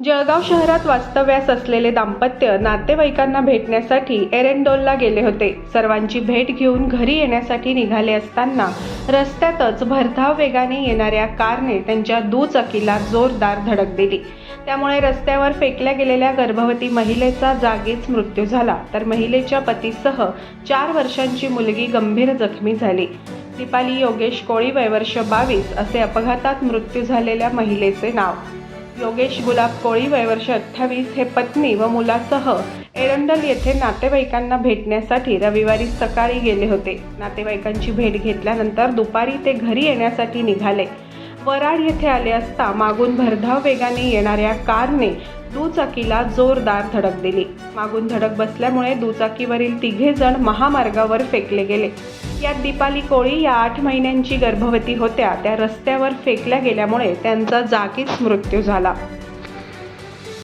जळगाव शहरात वास्तव्यास असलेले दाम्पत्य नातेवाईकांना भेटण्यासाठी एरेंडोलला गेले होते. सर्वांची भेट घेऊन घरी येण्यासाठी निघाले असताना रस्त्यातच भरधाव वेगाने येणाऱ्या कारने त्यांच्या दुचाकीला जोरदार धडक दिली. त्यामुळे रस्त्यावर फेकल्या गेलेल्या गर्भवती महिलेचा जागीच मृत्यू झाला. तर महिलेच्या पतीसह चार वर्षांची मुलगी गंभीर जखमी झाली. दीपाली योगेश कोळी वयवर्ष बावीस असे अपघातात मृत्यू झालेल्या महिलेचे नाव योगेश गुलाब कोळी वयवर्ष अठ्ठावीस हे पत्नी व मुलासह एरंडल येथे नातेवाईकांना भेटण्यासाठी रविवारी सकाळी गेले होते. नातेवाईकांची भेट घेतल्यानंतर दुपारी ते घरी येण्यासाठी निघाले. वराड येथे आले असता मागून भरधाव वेगाने येणाऱ्या कारने दुचाकीला जोरदार धडक दिली. मागून धडक बसल्यामुळे दुचाकीवरील तिघे जण महामार्गावर फेकले गेले. यात दीपाली कोळी या आठ महिन्यांची गर्भवती होत्या. त्या रस्त्यावर फेकल्या गेल्यामुळे त्यांचा जागीच मृत्यू झाला.